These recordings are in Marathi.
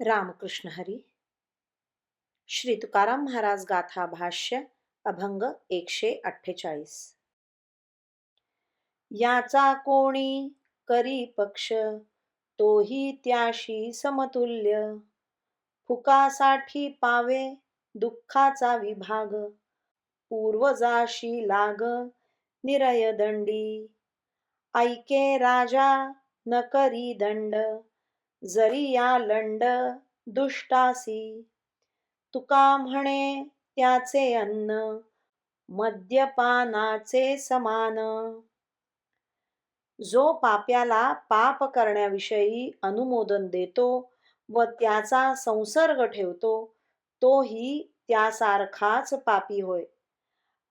रामकृष्ण हरी। श्री तुकाराम महाराज गाथा भाष्य अभंग एकशे अठ्ठेचाळीस। याचा कोणी करी पक्ष तोही त्याशी समतुल्य। फुकासाठी पावे दुःखाचा विभाग पूर्वजाशी लाग निरय दंडी। ऐके राजा न करी दंड जरी या लंड दुष्टासी. तुका म्हणे त्याचे अन्न मद्यपानाचे समान. जो पाप्याला पाप करण्याविषयी अनुमोदन देतो व त्याचा संसर्ग ठेवतो तोही त्यासारखाच पापी होय.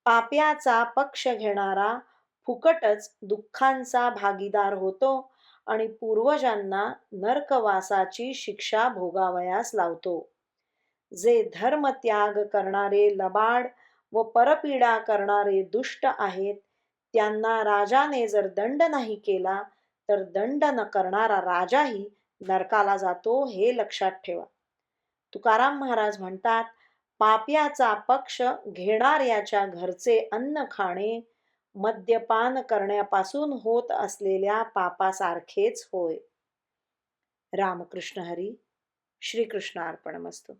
पाप्याचा पक्ष घेणारा फुकटच दुःखांचा भागीदार होतो आणि पूर्वजांना नर्कवासाची शिक्षा भोगावयास लावतो. जे धर्मत्याग करणारे लबाड व परपीडा करणारे दुष्ट आहेत त्यांना राजाने जर दंड नाही केला तर दंड न करणारा राजाही नरकाला जातो हे लक्षात ठेवा. तुकाराम महाराज म्हणतात पाप्याचा पक्ष घेणाऱ्याच्या घरचे अन्न खाणे मद्यपान करण्यापासून होत असलेल्या पापासारखेच होय. रामकृष्ण हरी श्रीकृष्ण अर्पणमस्तू